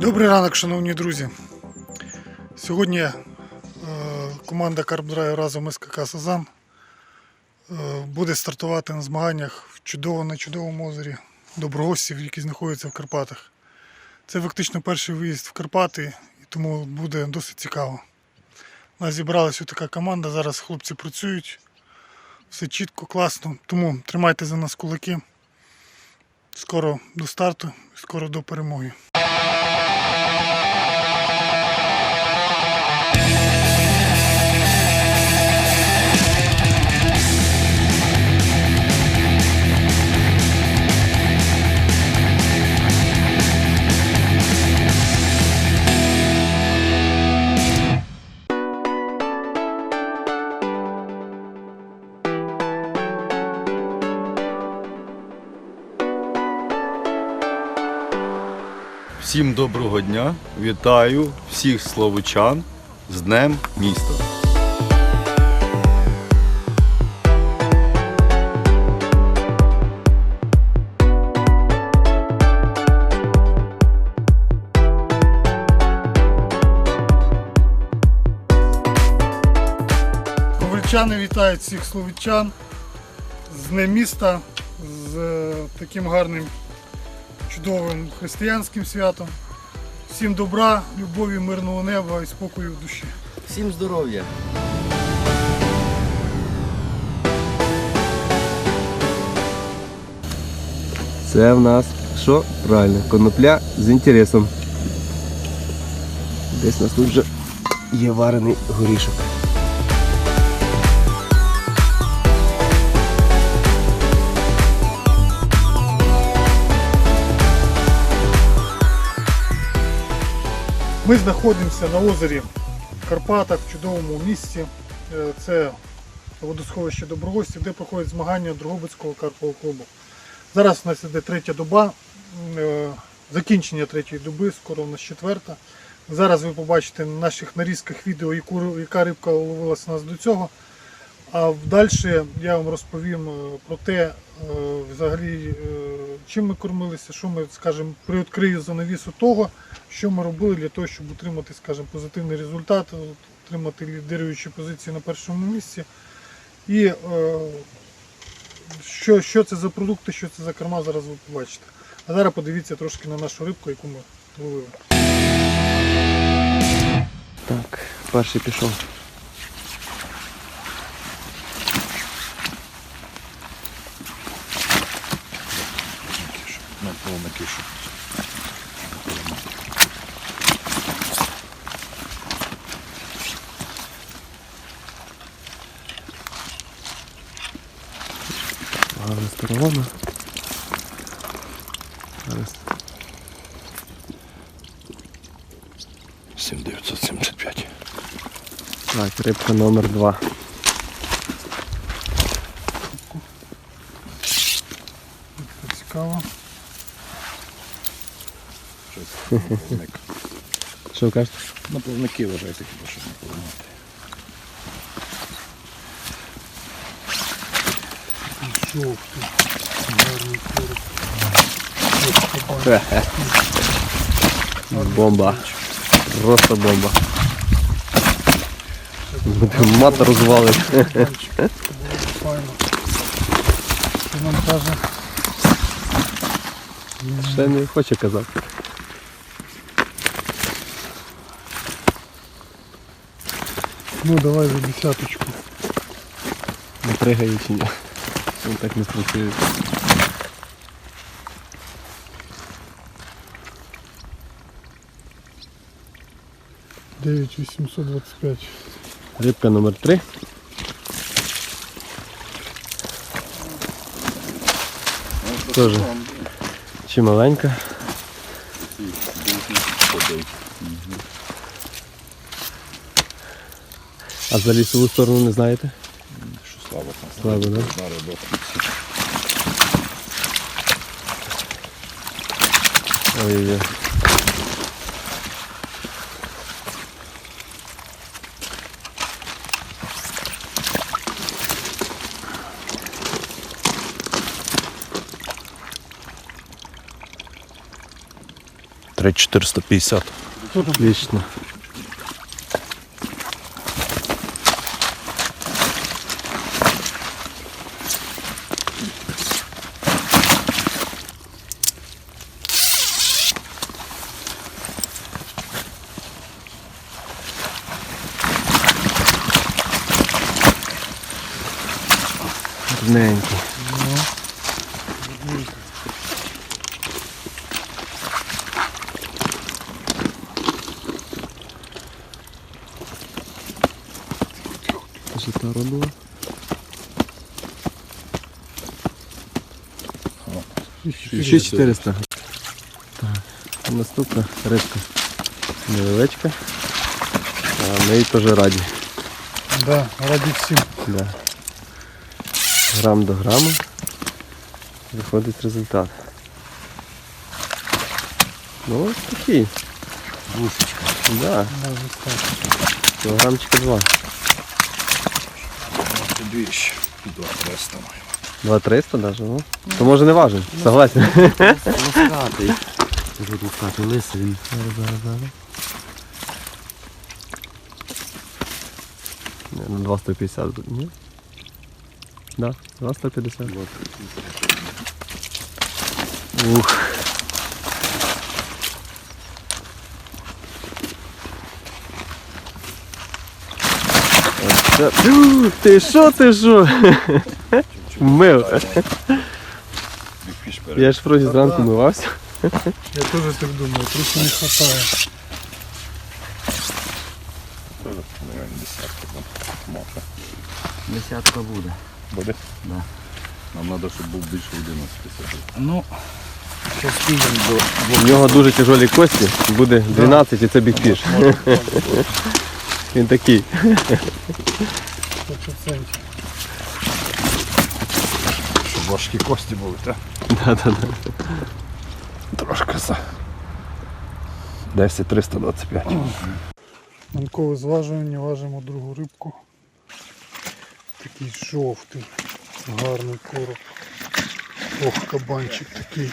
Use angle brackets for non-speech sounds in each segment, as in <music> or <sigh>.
Добрий ранок, шановні друзі. Сьогодні е, команда Карбдрайв разом з КК Сазан е, буде стартувати на змаганнях в чудово на чудовому озері Доброгостів, які знаходяться в Карпатах. Це фактично перший виїзд в Карпати, і тому буде досить цікаво. У нас зібралася така команда, зараз хлопці працюють. Все чітко, класно. Тому тримайте за нас кулаки. Скоро до старту, скоро до перемоги. Всім доброго дня! Вітаю всіх словичан з Днем міста. Ковальчани вітають всіх словічан з Днем міста, з е, таким гарним, чудовим християнським святом. Всім добра, любові, мирного неба і спокою в душі. Всім здоров'я! Це в нас що? Правильно, конопля з інтересом. Десь у нас тут вже є варений горішок. Ми знаходимося на озері Карпатах, в чудовому місці. Е, Це водосховище Доброгостів, де проходять змагання Дрогобицького карпового клубу. Зараз у нас іде третя доба, е, закінчення третьої доби, скоро у нас четверта. Зараз ви побачите на наших нарізках відео, яка рибка ловилася у нас до цього. А далі я вам розповім е, про те, е, взагалі, е, чим ми кормилися, що ми, скажімо, приоткрию занавісу того, що ми робили для того, щоб отримати, скажімо, позитивний результат, отримати лідируючі позиції на першому місці. І що, що це за продукти, що це за корма, зараз ви побачите. А зараз подивіться трошки на нашу рибку, яку ми ловили. Так, перший пішов. човники, щоб Гарна сторона. Зараз 7975. Так, рибка номер 2. Щось на. <laughs> Що ви кажете? На повники вважайте, хіба що не повнити. Жовтий. Бомба. Просто бомба. Мат розвалить. Ще не хоче казати. Ну давай за десяточку. Не пригає чи ні. Він так не спрацює. Дев'ять вісімсот двадцять п'ять. Рибка номер три. Теж чи А за лісову сторону не знаєте? Що слава там. Слава, так? Да? Ой-ой-ой. Три 450. Отлично. Рівненький. Житара була. Ще 400. Так. Наступна рибка. Невеличка. А ми їй теж раді. Да, раді всім. Да. Грам до граму. Виходить результат. Ну ось такий. Душечка. Да. Кілограмчика два. Тобі ще 2300 маю. 2-300 даже, ну. То може не важен. Согласен. <laughs> Лоскатий. Тут лоскатий лисий він. Зараз, зараз, зараз. Не, ну 250 тут, ні? Да, 250. Ух. Оце... Ух, Ти що, ти що? Мив. Я ж вроді зранку мивався. Я теж так думаю, трохи не вистачає. Десятка буде. Буде? Нам треба, щоб був більше 11 Ну, зараз підемо до У нього дуже тяжелі кості, буде 12 і це бігфіш. <laughs> Він такий. Щоб важкі кості були, так? Да-да-да. Трошки за 10 325. Ранкове зважування, важимо другу рибку. Такий жовтий, гарний короб. Ох, кабанчик такий.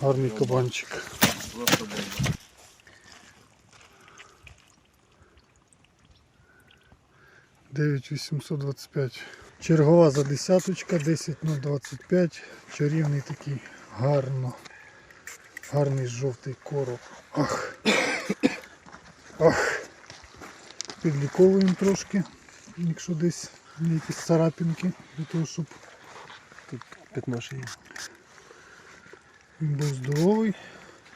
Гарний кабанчик. Дев'ять 825. Чергова за десяточка, 10.025. Чарівний такий гарно. Гарний жовтий короб. Ах. Ах. Підліковуємо трошки, якщо десь є якісь царапинки, для того, щоб Підношення. він був здоровий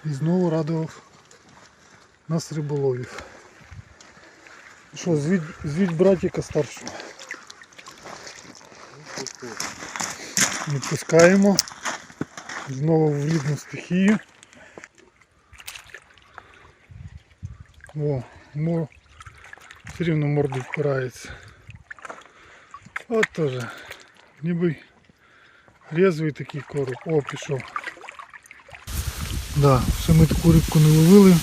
і знову радував нас риболовів. Що, звідь, звідь братіка старшого. Відпускаємо. Знову в рідну стихію. О, мо, все рівно морду впирається. От теж. Ніби резвий такий короб. О, пішов. Да, ще ми таку рибку не ловили.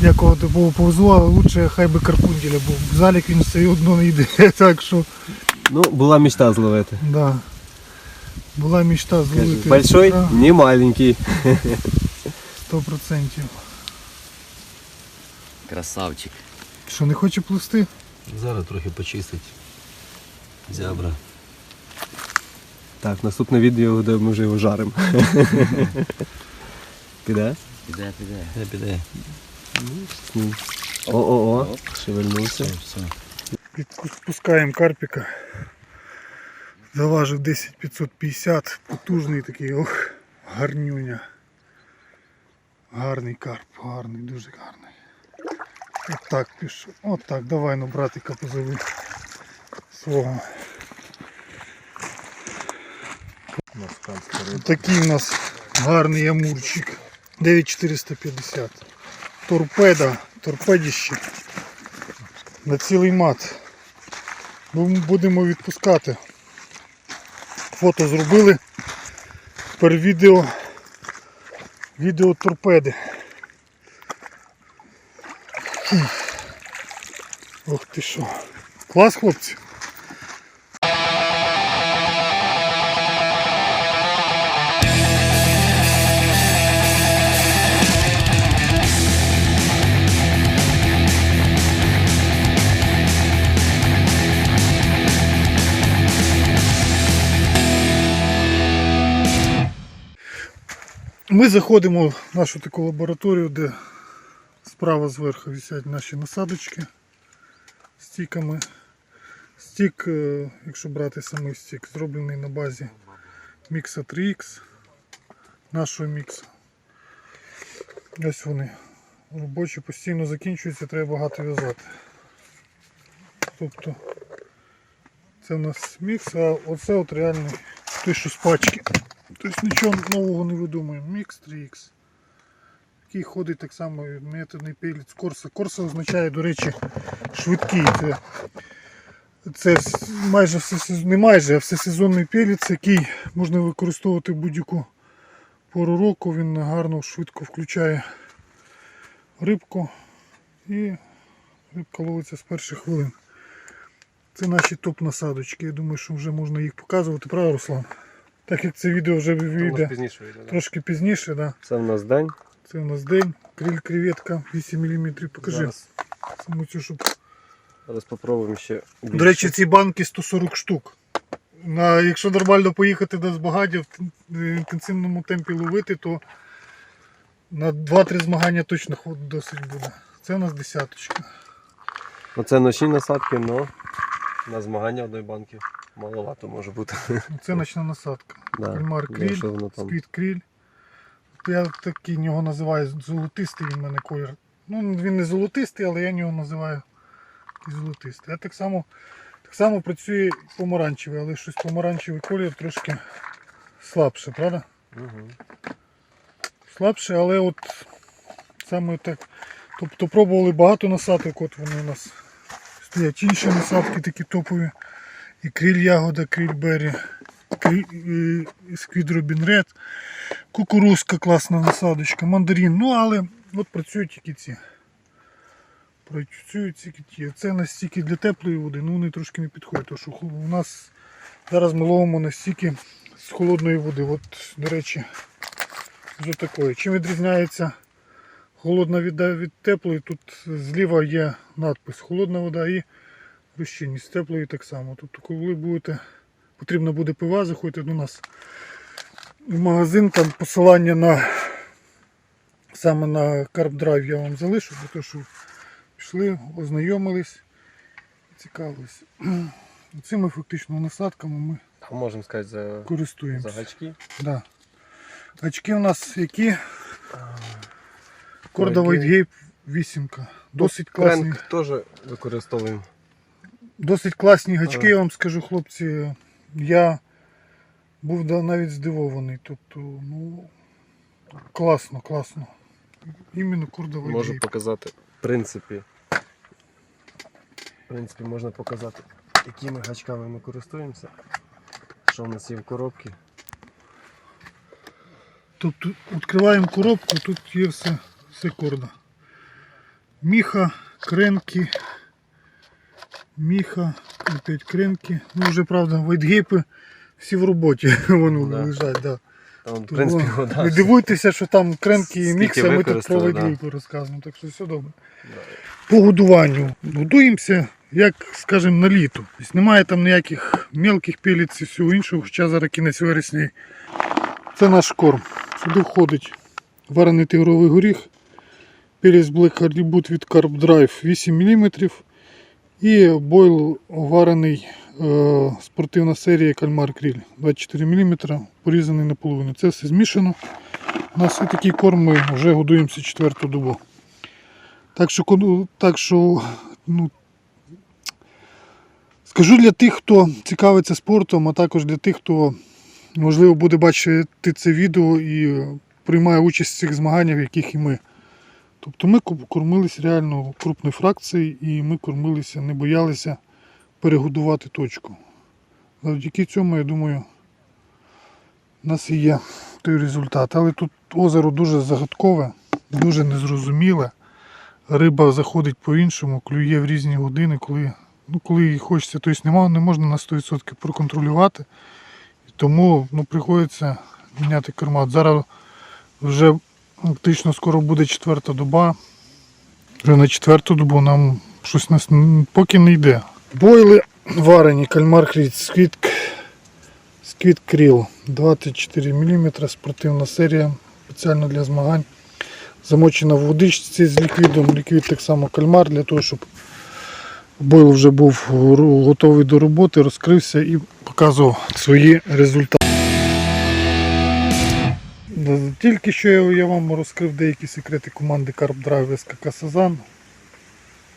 Якого такого повезло, але лучше хай би карпунтіля був. Залік він все одно не йде, <laughs> так що Ну, була мечта зловити. да. Була мечта зловити. большой, Да, не маленький. <laughs> 100%. красавчик. Що, не хоче плисти? Зараз трохи почистить. Зябра. Так, наступне відео, де ми вже його жаримо. <laughs> Піде? Піде, піде. Не піде. О-о-о, шевельнувся. Відпускаємо карпіка. Заважив 10550, потужний такий, ох, гарнюня. Гарний карп, гарний, дуже гарний. От так пішов. От так, давай ну братика позови свого. Такий у нас гарний амурчик. 9450. Торпеда, торпедіще. На цілий мат. Бу- Будемо відпускати. Фото зробили. Тепер відео. Відео торпеди. Ох ти що. Клас, хлопці. Ми заходимо в нашу таку лабораторію, де справа зверху висять наші насадочки стіками. Стік, е, якщо брати самий стік, зроблений на базі Мікса 3X, нашого мікса. Ось вони. Робочі постійно закінчуються, треба багато в'язати. Тобто це в нас мікс, а оце от реальний той, що з пачки. Тобто нічого нового не видумуємо. Мікс 3X. Який ходить так само методний пілець Корса. Корса означає, до речі, швидкий. Це, це майже все, не майже, а всесезонний пілець, який можна використовувати будь-яку пору року. Він гарно, швидко включає рибку і рибка ловиться з перших хвилин. Це наші топ-насадочки. Я думаю, що вже можна їх показувати, правда, Руслан? Так як це відео вже вийде пізніше трошки пізніше, да. Це в нас день. Це у нас день, криль креветка 8 мм. Покажи Зараз, саму цю, щоб. зараз попробуємо ще. До речі, ці банки 140 штук. На, якщо нормально поїхати до збагаття в інтенсивному темпі ловити, то на 2-3 змагання точно ход- досить буде. Це у нас десяточка. Оце ночні насадки, але на змагання одної банки маловато може бути. Це ночна насадка. Да. Кальмар Ну, кріль, сквіт кріль. Я такий нього називаю золотистий він в мене колір. Ну, він не золотистий, але я нього називаю золотистий. А так само, так само працює помаранчевий, але щось помаранчевий колір трошки слабше, правда? Угу. Слабше, але от саме так. Тобто пробували багато насадок, от вони у нас стоять інші насадки такі топові. І кріль ягода, кріль бері, кріль, і сквід Робін Ред, кукурузка класна насадочка, мандарин. Ну але от працюють тільки ці. Працюють тільки ті. Це настільки для теплої води, ну вони трошки не підходять. Тому що у нас зараз ми ловимо настільки з холодної води. От, до речі, з такої. Чим відрізняється холодна вода від теплої? Тут зліва є надпис Холодна вода і розчинність. Теплої так само. Тобто, коли будете, потрібно буде пива, заходьте до нас в магазин, там посилання на саме на Drive я вам залишу, бо то, що пішли, ознайомились, цікавились. <clears throat> Цими фактично насадками ми можемо сказати за, користуємося. за гачки. Да. Очки у нас які? Корда White White вісімка. Досить класні, теж використовуємо. досить класні гачки, я вам скажу, хлопці. Я був навіть здивований. Тобто, ну, класно, класно. Іменно White Можу Gape. показати. В принципі. В принципі, можна показати, якими гачками ми користуємося. Що в нас є в коробці. Тобто відкриваємо коробку, тут є все, все корда. Міха, кренки, міха, опять кренки. Ну вже правда, вайтгейпи всі в роботі <laughs> вони Да. лежать. Да. Там, в Тому принципі, <laughs> вода. Не дивуйтеся, що там кренки і мікси, ми тут про використали, да. розказуємо, так що все добре. По годуванню. Годуємося, як скажімо, на літо. Тобто немає там ніяких мелких піліць і всього іншого, хоча зараз кінець вересня. Це наш корм. Сюди входить варений тигровий горіх, пілець Black Hardwood від Carb Drive 8 мм і бойл варений спортивна серія Кальмар Кріль 24 мм, порізаний наполовину. Це все змішано. У нас і такий корм ми вже годуємося четверту добу. Так що, так що ну, скажу для тих, хто цікавиться спортом, а також для тих, хто можливо буде бачити це відео і е, приймає участь в цих змаганнях, в яких і ми. Тобто ми кормилися реально крупної фракції і ми кормилися, не боялися перегодувати точку. Завдяки цьому, я думаю, у нас є той результат. Але тут озеро дуже загадкове, дуже незрозуміле. Риба заходить по-іншому, клює в різні години, коли, ну, коли їй хочеться, тобто нема, не можна на 100% проконтролювати. І тому ну, приходиться міняти кермат. Зараз вже фактично скоро буде четверта доба. Вже на четверту добу нам щось нас поки не йде. Бойли варені, кальмар хріт, сквіт, сквіт кріл 24 мм, спортивна серія. спеціально для змагань. Замочена в водичці з ліквідом. Ліквід так само кальмар для того, щоб бойл вже був готовий до роботи, розкрився і показував свої результати. Тільки що я, вам розкрив деякі секрети команди Carp Drive СКК Сазан.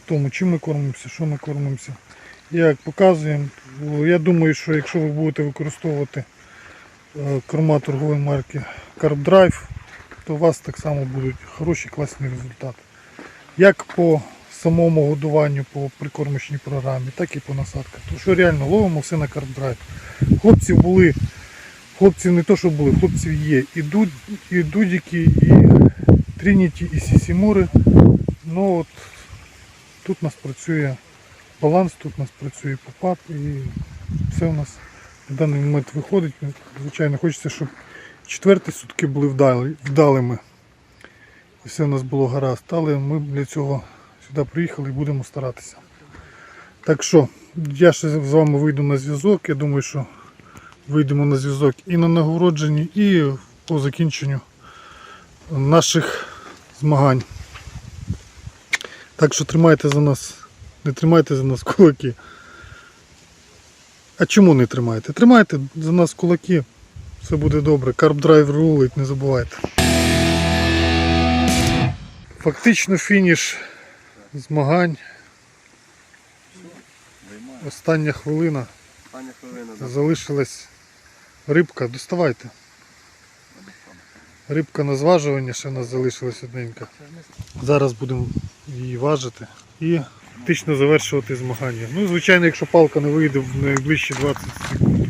Тому чим ми кормимося, що ми кормимося. Як показуємо, я думаю, що якщо ви будете використовувати е, корма торгової марки Carp Drive, то у вас так само будуть хороші класні результати. Як по самому годуванню по прикормочній програмі, так і по насадках. Тому що реально ловимо все на Carp Drive. Хлопців були, хлопців не то, що були, хлопців є і, дуд, і дудіки, і Трініті, і Сісімури. Ну от тут нас працює баланс, тут у нас працює попад і все у нас в даний момент виходить. Звичайно, хочеться, щоб четверті сутки були вдалими. І все у нас було гаразд. Але ми для цього сюди приїхали і будемо старатися. Так що, я ще з вами вийду на зв'язок. Я думаю, що вийдемо на зв'язок і на нагородженні, і по закінченню наших змагань. Так що тримайте за нас, не тримайте за нас кулаки. А чому не тримаєте? Тримайте за нас кулаки, все буде добре. Карпдрайв рулить, не забувайте. Фактично фініш змагань. Остання хвилина. Остання хвилина. Залишилась рибка. Доставайте. Рибка на зважування ще в нас залишилась одненька. Зараз будемо її важити і фактично завершувати змагання. Ну, звичайно, якщо палка не вийде в найближчі 20 секунд.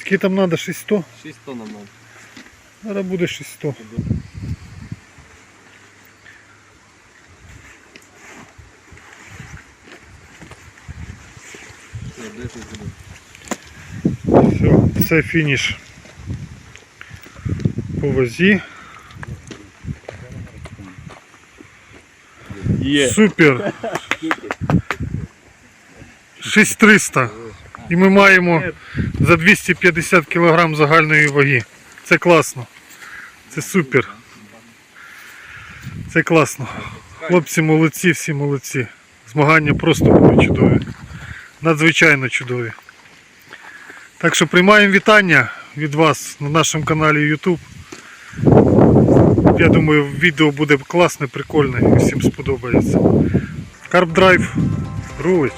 Скільки там треба? 600? 6 тонн нам надо. Зараз буде 600. Все, це фініш по вазі. Є. Супер! 6300. І ми маємо за 250 кг загальної ваги. Це класно. Це супер. Це класно. Хлопці молодці, всі молодці. Змагання просто були чудові. Надзвичайно чудові. Так що приймаємо вітання від вас на нашому каналі YouTube. Я думаю, відео буде класне, прикольне і всім сподобається. Карп Драйв рулить.